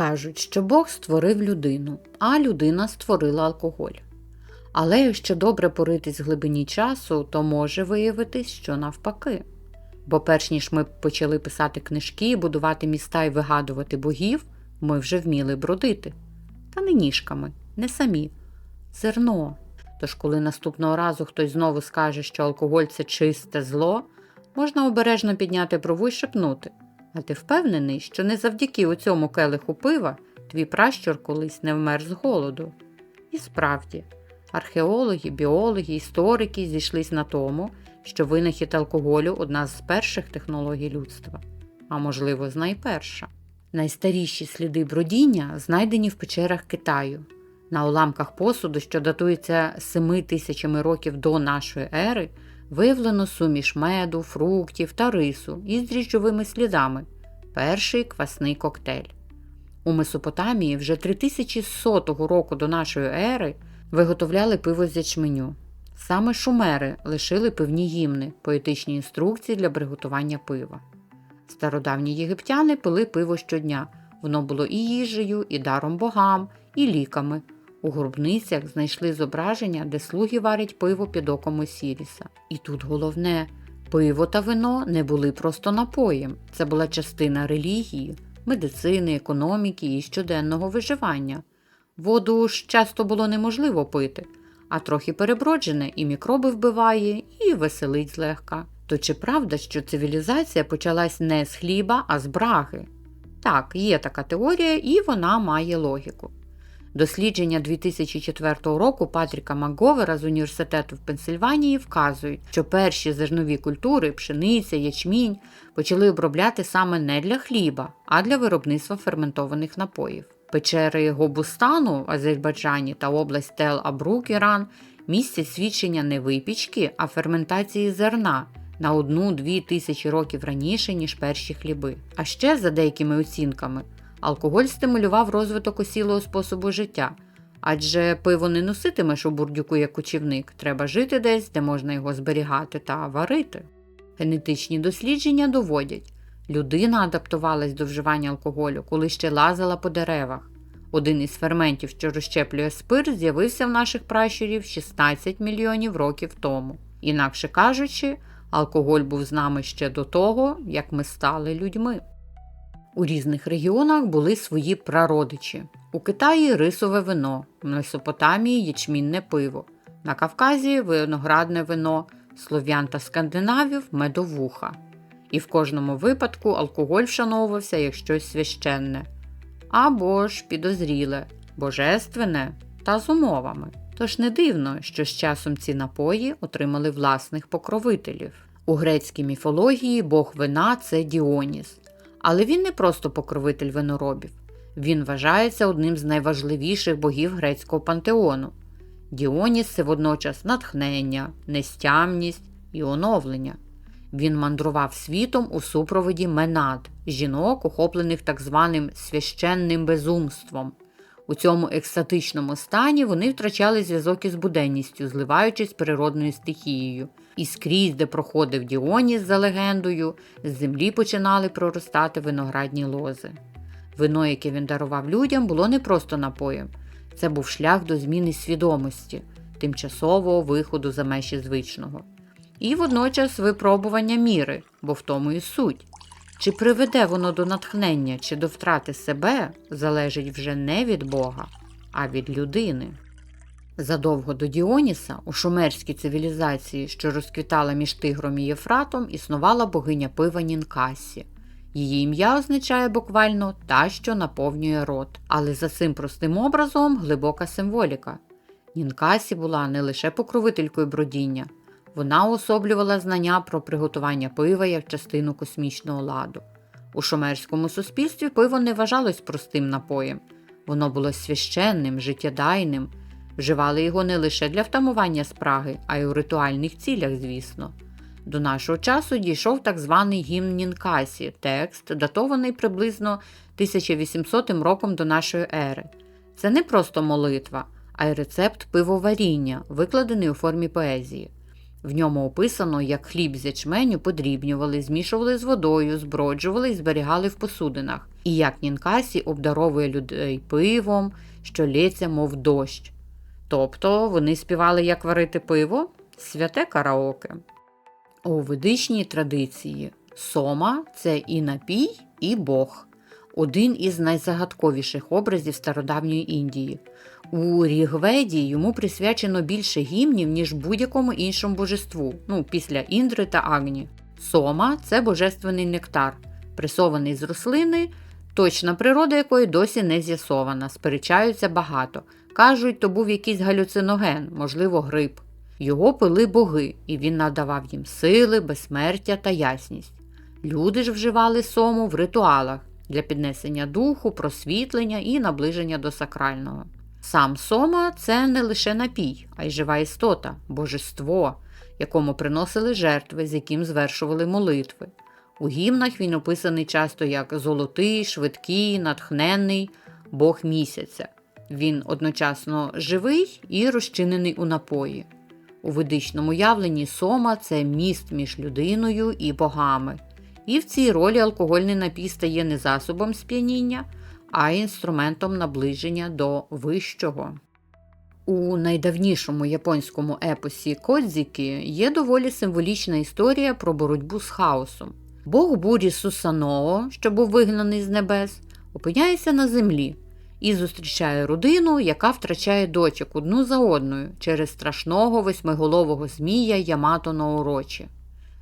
Кажуть, що Бог створив людину, а людина створила алкоголь. Але якщо добре поритись в глибині часу, то може виявитись, що навпаки. Бо перш ніж ми почали писати книжки, будувати міста і вигадувати богів, ми вже вміли бродити. Та не ніжками, не самі. Зерно. Тож, коли наступного разу хтось знову скаже, що алкоголь це чисте зло, можна обережно підняти брову і шепнути. А ти впевнений, що не завдяки у цьому келиху пива твій пращур колись не вмер з голоду? І справді, археологи, біологи, історики зійшлись на тому, що винахід алкоголю одна з перших технологій людства, а можливо, з найперша. Найстаріші сліди бродіння знайдені в печерах Китаю. На уламках посуду, що датується 7 тисячами років до нашої ери, виявлено суміш меду, фруктів та рису із дріжджовими слідами перший квасний коктейль. У Месопотамії вже 3100 року до нашої ери виготовляли пиво з ячменю. Саме шумери лишили пивні гімни, поетичні інструкції для приготування пива. Стародавні єгиптяни пили пиво щодня, воно було і їжею, і даром богам, і ліками. У гробницях знайшли зображення, де слуги варять пиво під оком Осіріса. І тут головне, пиво та вино не були просто напоєм, це була частина релігії, медицини, економіки і щоденного виживання. Воду ж часто було неможливо пити, а трохи переброджене і мікроби вбиває, і веселить злегка. То чи правда, що цивілізація почалась не з хліба, а з браги? Так, є така теорія, і вона має логіку. Дослідження 2004 року Патріка Макговера з університету в Пенсильванії вказують, що перші зернові культури, пшениця, ячмінь, почали обробляти саме не для хліба, а для виробництва ферментованих напоїв. Печери Гобустану в Азербайджані та область Тел-Абрук, Іран містять свідчення не випічки, а ферментації зерна на одну-дві тисячі років раніше, ніж перші хліби. А ще, за деякими оцінками, алкоголь стимулював розвиток осілого способу життя. Адже пиво не носитимеш у бурдюку як кочівник, треба жити десь, де можна його зберігати та варити. Генетичні дослідження доводять, людина адаптувалась до вживання алкоголю, коли ще лазила по деревах. Один із ферментів, що розщеплює спирт, з'явився в наших пращурів 16 мільйонів років тому. Інакше кажучи, алкоголь був з нами ще до того, як ми стали людьми. У різних регіонах були свої прародичі. У Китаї рисове вино, в Месопотамії ячмінне пиво, на Кавказі виноградне вино, слов'ян та скандинавів медовуха. І в кожному випадку алкоголь вшановувався як щось священне або ж підозріле, божественне та з умовами. Тож не дивно, що з часом ці напої отримали власних покровителів. У грецькій міфології бог вина це Діоніс. Але він не просто покровитель виноробів, він вважається одним з найважливіших богів грецького пантеону. Діоніс це водночас натхнення, нестямність і оновлення. Він мандрував світом у супроводі менад, жінок, охоплених так званим священним безумством. У цьому екстатичному стані вони втрачали зв'язок із буденністю, зливаючись з природною стихією. І скрізь, де проходив Діоніс за легендою, з землі починали проростати виноградні лози. Вино, яке він дарував людям, було не просто напоєм, це був шлях до зміни свідомості, тимчасового виходу за межі звичного. І водночас випробування міри, бо в тому і суть. Чи приведе воно до натхнення, чи до втрати себе, залежить вже не від Бога, а від людини. Задовго до Діоніса у шумерській цивілізації, що розквітала між Тигром і Єфратом, існувала богиня пива Нінкасі. Її ім'я означає буквально та, що наповнює рот, але за цим простим образом глибока символіка. Нінкасі була не лише покровителькою бродіння, вона уособлювала знання про приготування пива як частину космічного ладу. У шумерському суспільстві пиво не вважалось простим напоєм, воно було священним, життєдайним, вживали його не лише для втамування спраги, а й у ритуальних цілях, звісно. До нашого часу дійшов так званий гімн Нінкасі, текст, датований приблизно 1800 роком до нашої ери. Це не просто молитва, а й рецепт пивоваріння, викладений у формі поезії. В ньому описано, як хліб з ячменю подрібнювали, змішували з водою, зброджували і зберігали в посудинах, і як Нінкасі обдаровує людей пивом, що лється, мов дощ. Тобто вони співали, як варити пиво, святе караоке. У ведичній традиції сома це і напій, і Бог, один із найзагадковіших образів стародавньої Індії. У Рігведі йому присвячено більше гімнів, ніж будь-якому іншому божеству, ну, після Індри та Агні. Сома це божественний нектар, пресований з рослини, точна природа якої досі не з'ясована, сперечаються багато. Кажуть, то був якийсь галюциноген, можливо, гриб. Його пили боги, і він надавав їм сили, безсмертя та ясність. Люди ж вживали сому в ритуалах для піднесення духу, просвітлення і наближення до сакрального. Сам сома це не лише напій, а й жива істота, божество, якому приносили жертви, з яким звершували молитви. У гімнах він описаний часто як золотий, швидкий, натхненний Бог місяця. Він одночасно живий і розчинений у напої. У ведичному явленні сома це міст між людиною і богами. І в цій ролі алкогольний напій стає не засобом сп'яніння, а інструментом наближення до вищого. У найдавнішому японському епосі Кодзіки є доволі символічна історія про боротьбу з хаосом. Бог бурі Сусаноо, що був вигнаний з небес, опиняється на землі і зустрічає родину, яка втрачає дочок одну за одною через страшного восьмиголового змія Ямато Наорочі.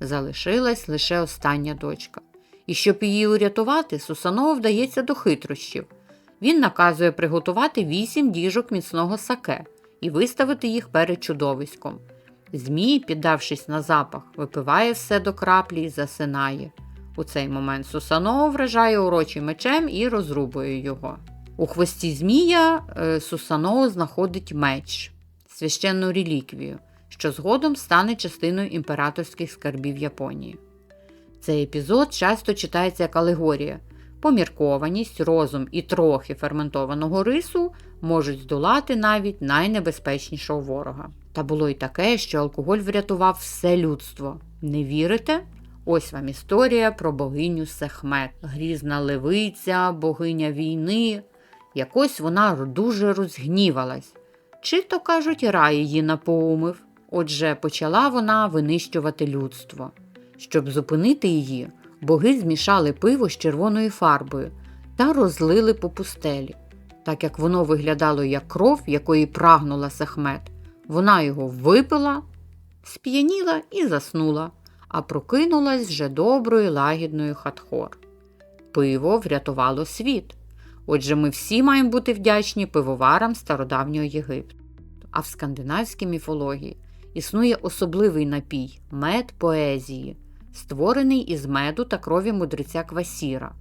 Залишилась лише остання дочка. І щоб її урятувати, Сусанову вдається до хитрощів. Він наказує приготувати вісім діжок міцного саке і виставити їх перед чудовиськом. Змій, піддавшись на запах, випиває все до краплі і засинає. У цей момент Сусаноо вражає урочим мечем і розрубує його. У хвості Змія е, знаходить меч, священну реліквію, що згодом стане частиною імператорських скарбів Японії. Цей епізод часто читається як алегорія. Поміркованість, розум і трохи ферментованого рису можуть здолати навіть найнебезпечнішого ворога. Та було й таке, що алкоголь врятував все людство. Не вірите? Ось вам історія про богиню Сехмет, грізна левиця, богиня війни. Якось вона дуже розгнівалась. Чи то, кажуть, рай її напоумив. Отже, почала вона винищувати людство. Щоб зупинити її, боги змішали пиво з червоною фарбою та розлили по пустелі. Так як воно виглядало як кров, якої прагнула Сахмет, вона його випила, сп'яніла і заснула, а прокинулась вже доброю лагідною хатхор. Пиво врятувало світ. Отже, ми всі маємо бути вдячні пивоварам стародавнього Єгипту. А в скандинавській міфології існує особливий напій мед поезії, створений із меду та крові мудреця Квасіра.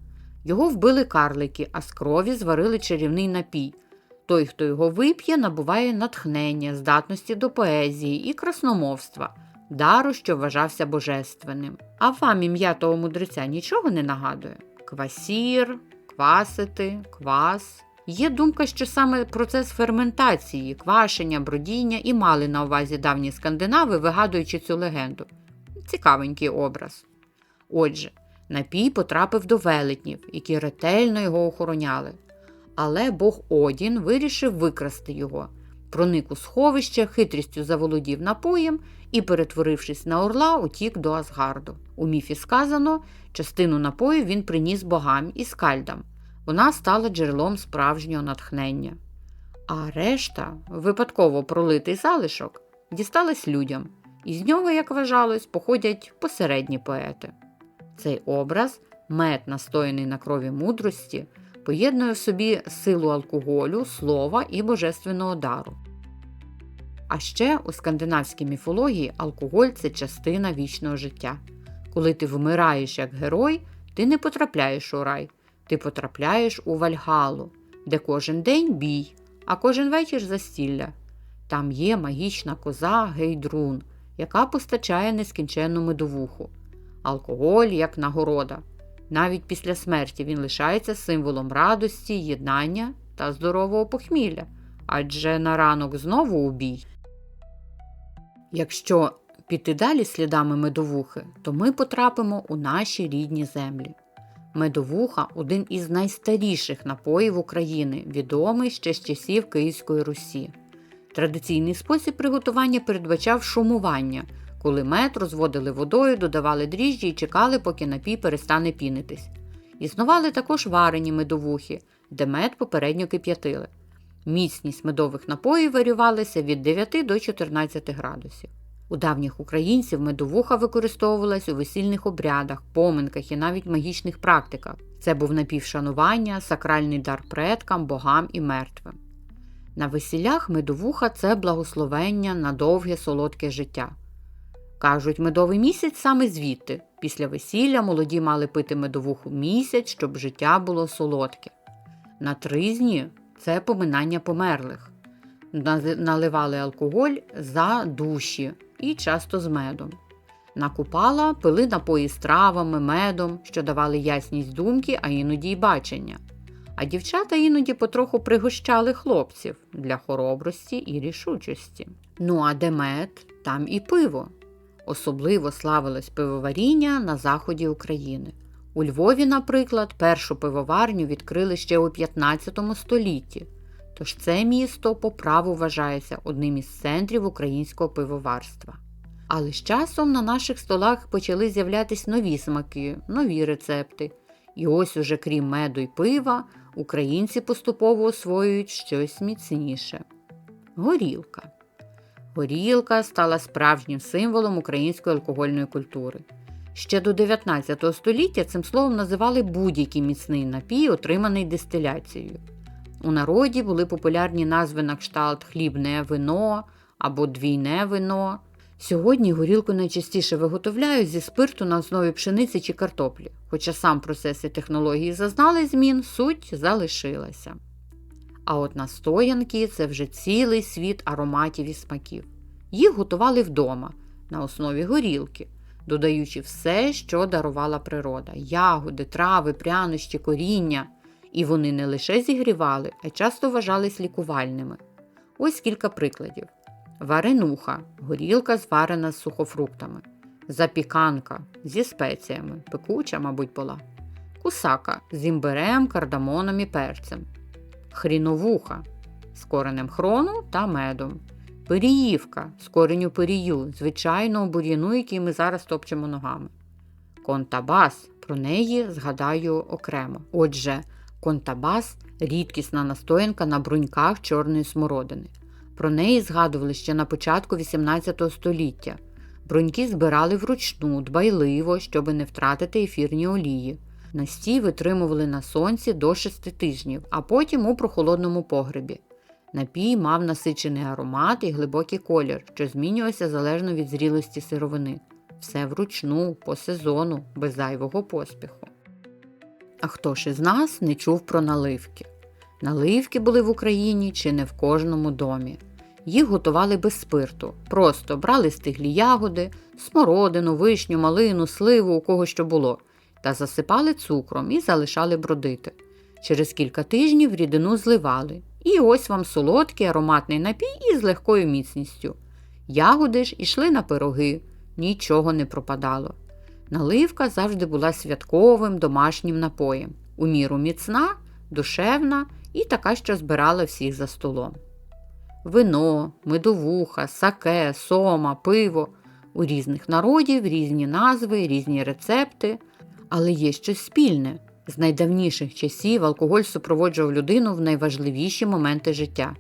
Його вбили карлики, а з крові зварили чарівний напій. Той, хто його вип'є, набуває натхнення, здатності до поезії і красномовства, дару, що вважався божественним. А вам ім'я того мудреця нічого не нагадує? Квасір, квасити, квас. Є думка, що саме процес ферментації, квашення, бродіння і мали на увазі давні скандинави, вигадуючи цю легенду. Цікавенький образ. Отже, напій потрапив до велетнів, які ретельно його охороняли. Але бог Одін вирішив викрасти його, проник у сховище, хитрістю заволодів напоєм і, перетворившись на орла, утік до Асгарду. У міфі сказано, частину напою він приніс богам і скальдам. Вона стала джерелом справжнього натхнення. А решта, випадково пролитий залишок, дісталась людям, і з нього, як вважалось, походять посередні поети. Цей образ, мед, настояний на крові мудрості, поєднує в собі силу алкоголю, слова і божественного дару. А ще у скандинавській міфології алкоголь це частина вічного життя. Коли ти вмираєш як герой, ти не потрапляєш у рай, ти потрапляєш у Вальгалу, де кожен день бій, а кожен вечір застілля. Там є магічна коза Гейдрун, яка постачає нескінченну медовуху. Алкоголь як нагорода. Навіть після смерті він лишається символом радості, єднання та здорового похмілля, адже на ранок знову у бій. Якщо піти далі слідами медовухи, то ми потрапимо у наші рідні землі. Медовуха один із найстаріших напоїв України, відомий ще з часів Київської Русі. Традиційний спосіб приготування передбачав шумування, коли мед розводили водою, додавали дріжджі і чекали, поки напій перестане пінитись. Існували також варені медовухи, де мед попередньо кип'ятили. Міцність медових напоїв варювалася від 9 до 14 градусів. У давніх українців медовуха використовувалась у весільних обрядах, поминках і навіть магічних практиках. Це був напівшанування, сакральний дар предкам, богам і мертвим. На весіллях медовуха це благословення на довге солодке життя. Кажуть, медовий місяць саме звідти. Після весілля молоді мали пити медовуху місяць, щоб життя було солодке. На тризні це поминання померлих. Наливали алкоголь за душі і часто з медом. На купала пили напої з травами, медом, що давали ясність думки, а іноді й бачення. А дівчата іноді потроху пригощали хлопців для хоробрості і рішучості. Ну а де мед, там і пиво. Особливо славилось пивоваріння на заході України. У Львові, наприклад, першу пивоварню відкрили ще у 15 столітті, тож це місто по праву вважається одним із центрів українського пивоварства. Але з часом на наших столах почали з'являтись нові смаки, нові рецепти. І ось уже крім меду й пива, українці поступово освоюють щось міцніше. Горілка. Горілка стала справжнім символом української алкогольної культури. Ще до 19 століття цим словом називали будь-який міцний напій, отриманий дистиляцією. У народі були популярні назви на кшталт хлібне вино або двійне вино. Сьогодні горілку найчастіше виготовляють зі спирту на основі пшениці чи картоплі, хоча сам процес і технології зазнали змін, суть залишилася. А от настоянки це вже цілий світ ароматів і смаків. Їх готували вдома на основі горілки, додаючи все, що дарувала природа: ягоди, трави, прянощі, коріння. І вони не лише зігрівали, а часто вважались лікувальними. Ось кілька прикладів: варенуха горілка зварена з сухофруктами, запіканка зі спеціями, пекуча, мабуть, була, кусака з імбирем, кардамоном і перцем, хріновуха з коренем хрону та медом, пиріївка з кореню пирію, звичайного бур'яну, який ми зараз топчемо ногами. Контабас, про неї згадаю окремо. Отже, контабас рідкісна настоянка на бруньках чорної смородини. Про неї згадували ще на початку XVIII століття. Бруньки збирали вручну, дбайливо, щоби не втратити ефірні олії. Настій витримували на сонці до 6 тижнів, а потім у прохолодному погребі. Напій мав насичений аромат і глибокий колір, що змінювався залежно від зрілості сировини. Все вручну, по сезону, без зайвого поспіху. А хто ж із нас не чув про наливки? Наливки були в Україні чи не в кожному домі. Їх готували без спирту, просто брали стиглі ягоди, смородину, вишню, малину, сливу, у кого що було, та засипали цукром і залишали бродити. Через кілька тижнів рідину зливали. І ось вам солодкий ароматний напій із легкою міцністю. Ягоди ж ішли на пироги, нічого не пропадало. Наливка завжди була святковим домашнім напоєм, у міру міцна, душевна і така, що збирала всіх за столом. Вино, медовуха, саке, сома, пиво у різних народів різні назви, різні рецепти, але є щось спільне. З найдавніших часів алкоголь супроводжував людину в найважливіші моменти життя.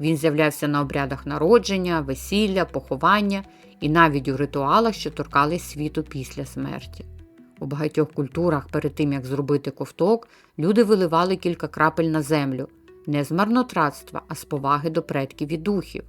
Він з'являвся на обрядах народження, весілля, поховання і навіть у ритуалах, що торкались світу після смерті. У багатьох культурах перед тим як зробити ковток, люди виливали кілька крапель на землю, не з марнотратства, а з поваги до предків і духів.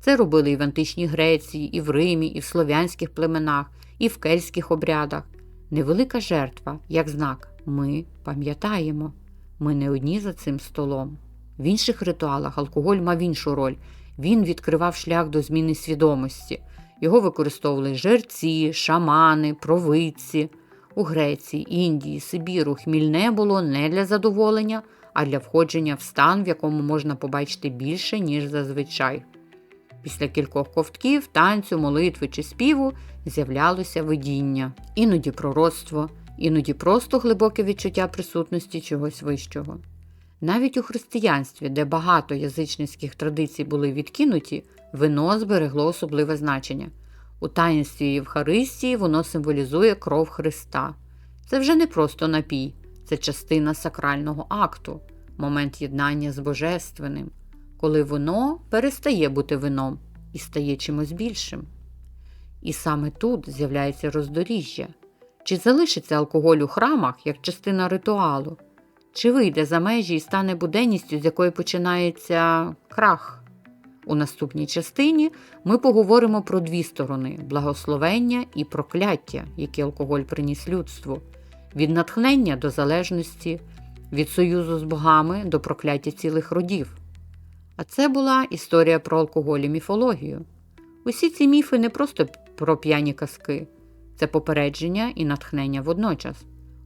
Це робили і в античній Греції, і в Римі, і в слов'янських племенах, і в кельтських обрядах. Невелика жертва, як знак, ми пам'ятаємо, ми не одні за цим столом. В інших ритуалах алкоголь мав іншу роль. Він відкривав шлях до зміни свідомості. Його використовували жерці, шамани, провидці. У Греції, Індії, Сибіру хмільне було не для задоволення, а для входження в стан, в якому можна побачити більше, ніж зазвичай. Після кількох ковтків, танцю, молитви чи співу з'являлося видіння, іноді пророцтво, іноді просто глибоке відчуття присутності чогось вищого. Навіть у християнстві, де багато язичницьких традицій були відкинуті, вино зберегло особливе значення. У таїнстві Євхаристії воно символізує кров Христа. Це вже не просто напій, це частина сакрального акту, момент єднання з Божественним, коли воно перестає бути вином і стає чимось більшим. І саме тут з'являється роздоріжжя. Чи залишиться алкоголь у храмах як частина ритуалу, чи вийде за межі і стане буденністю, з якої починається крах? У наступній частині ми поговоримо про дві сторони благословення і прокляття, які алкоголь приніс людству, від натхнення до залежності, від союзу з богами до прокляття цілих родів. А це була історія про алкоголь і міфологію. Усі ці міфи не просто про п'яні казки, це попередження і натхнення водночас.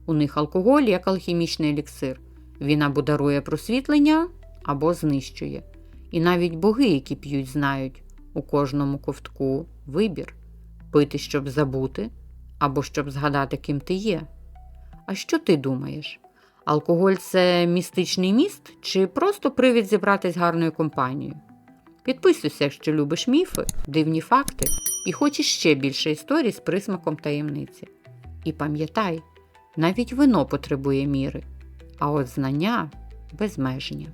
У них алкоголь як алхімічний еліксир. Він або дарує просвітлення, або знищує. І навіть боги, які п'ють, знають у кожному ковтку вибір пити, щоб забути, або щоб згадати, ким ти є. А що ти думаєш? Алкоголь це містичний міст чи просто привід зібратись гарною компанією? Підписуйся, якщо любиш міфи, дивні факти і хочеш ще більше історій з присмаком таємниці. І пам'ятай, навіть вино потребує міри, а от знання безмежні.